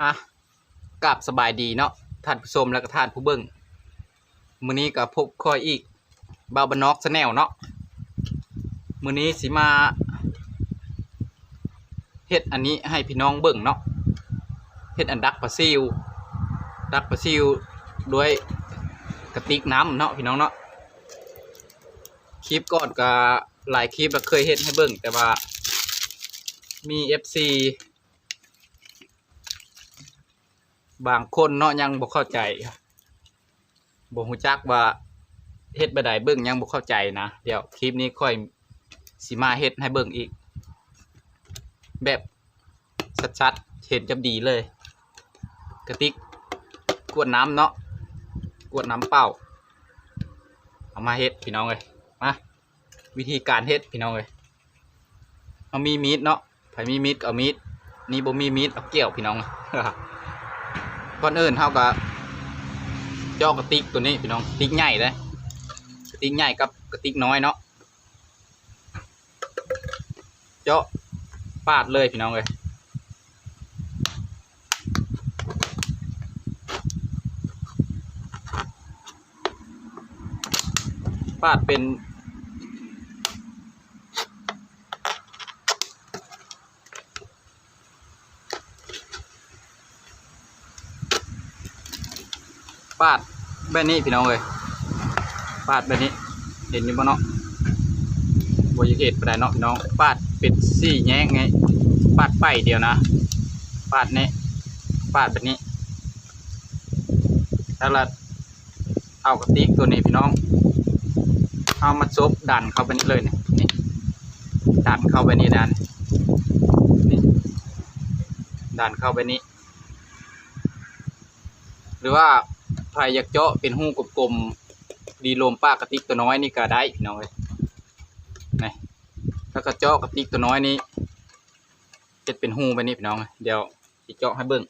อะกับสบายดีเนาะท่านผู้ชมและก็ท่านผู้เบิ่งมื้อนี้ก็พบคอยอีกบาบานอกแนลเนาะมื้อนี้สิมาเฮ็ดอันนี้ให้พี่น้องเบิ่งเนาะเฮ็ดอันดักปลาซิวดักปลาซิวด้วยกระติกน้ำเนาะพี่น้องเนาะคลิปก่อนก็หลายคลิปแล้วเคยเฮ็ดให้เบิ่งแต่ว่ามี FC บางคนเนาะยังบ่เข้าใจบ่ฮู้จักว่าเฮ็ดบ่ได้เบิ่งยังบ่เข้าใจนะเดี๋ยวคลิปนี้ค่อยสิมาเฮ็ดให้เบิ่งอีก แบบชัดๆเห็นจำดีเลย กระติกกวดน้ำเนาะกวดน้ำเปล่าเอามาเฮ็ดพี่น้องเอ้ยมาวิธีการเฮ็ดพี่น้องเอ้ยเอามีมีดเนาะไผมีมีดก็เอามีดนี่บ่มีมีดเอาเกี่ยวพี่น้อง ก่อนอื่นเท่ากับเจาะกระติกตัวนี้พี่น้องกระติกใหญ่เลยกระติกใหญ่กับกระติกน้อยเนาะเจาะปาดเลยพี่น้องเลยปาดเป็น ปาดแบบนี้พี่น้องเลยปาดแบบนี้ เห็นอยู่บ่เนาะบริเกตประดเนาะพี่น้อง ปาดเป็นสี่แง่งไง ปาดไปเดียวนะ ปาดนี้ ปาดแบบนี้แล้วเราเอากระติกตัวนี้พี่น้อง เอามาซบดันเข้าไปนี่เลยเนี่ยนี่ดันเข้าไปนี่ดันนี่ดันเข้าไปนี้หรือว่า ใครอยากเจาะเป็นหูกลมๆดีลมป้ากระติกตัวน้อยนี่ก็ได้พี่น้องเลยนี่ถ้าก็เจาะกระติกตัวน้อยนี่จะเป็นหูไปนี่พี่น้อง เดี๋ยวจะเจาะให้เบิ่ง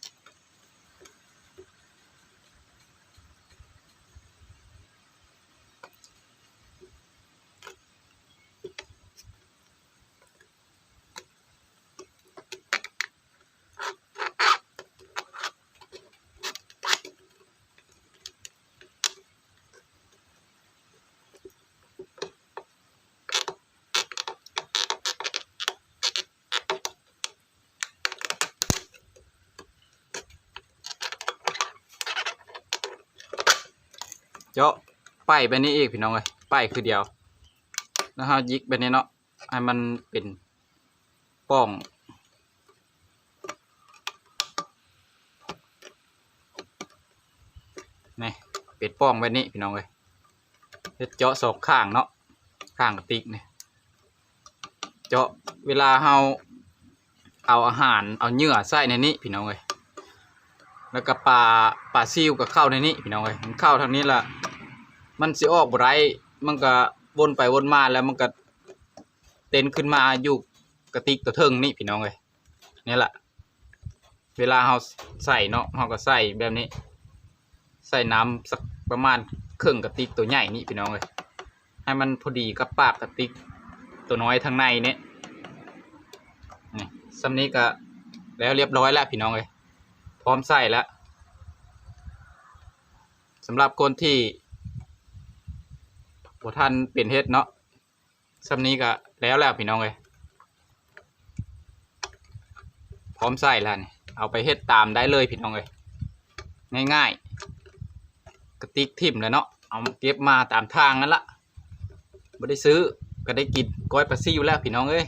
เจาะไปไปนี่อีกพี่น้องเลยไปคือเดียว แล้วเรายิกไปนี่เนาะให้มันเป็นป้องนี่เป็ดป้องไว้นี่พี่น้องเลยเฮ็ดเจาะสองข้างเนาะข้างกระติกเนี่ยเจาะเวลาเฮาเอาอาหารเอาเนื้อใส่ในนี้พี่น้องเลยแล้วก็ปลาปลาซิวก็เข้าในนี้พี่น้องเลยมันเข้าทางนี้ละ มันสิออกบ่ไรมันก็วนไปวนมาแล้วมันก็เต้นขึ้นมาอยู่กระติกตัวเทิงนี่พี่น้องเลยนี่แหละเวลาเฮาใส่เนาะเฮาก็ใส่แบบนี้ ใส่น้ำสักประมาณครึ่งกระติกตัวใหญ่นี่พี่น้องเลยให้มันพอดีกับปากกระติกตัวน้อยทางในเนี่ยนี่ซ้ำนี้ก็แล้วเรียบร้อยแล้วพี่น้องเลยพร้อมใส่แล้วสำหรับคนที่ บ่ท่านเป็นเฮ็ดเนาะซ้ำนี้ก็แล้วแล้วพี่น้องเลยพร้อมใส่แล้วนี่เอาไปเฮ็ดตามได้เลยพี่น้องเลยง่ายๆกระติกทิ่มเลยเนาะเอาเก็บมาตามทางนั่นละไม่ได้ซื้อก็ได้กินก้อยปลาซิวแล้วพี่น้องเอ้ย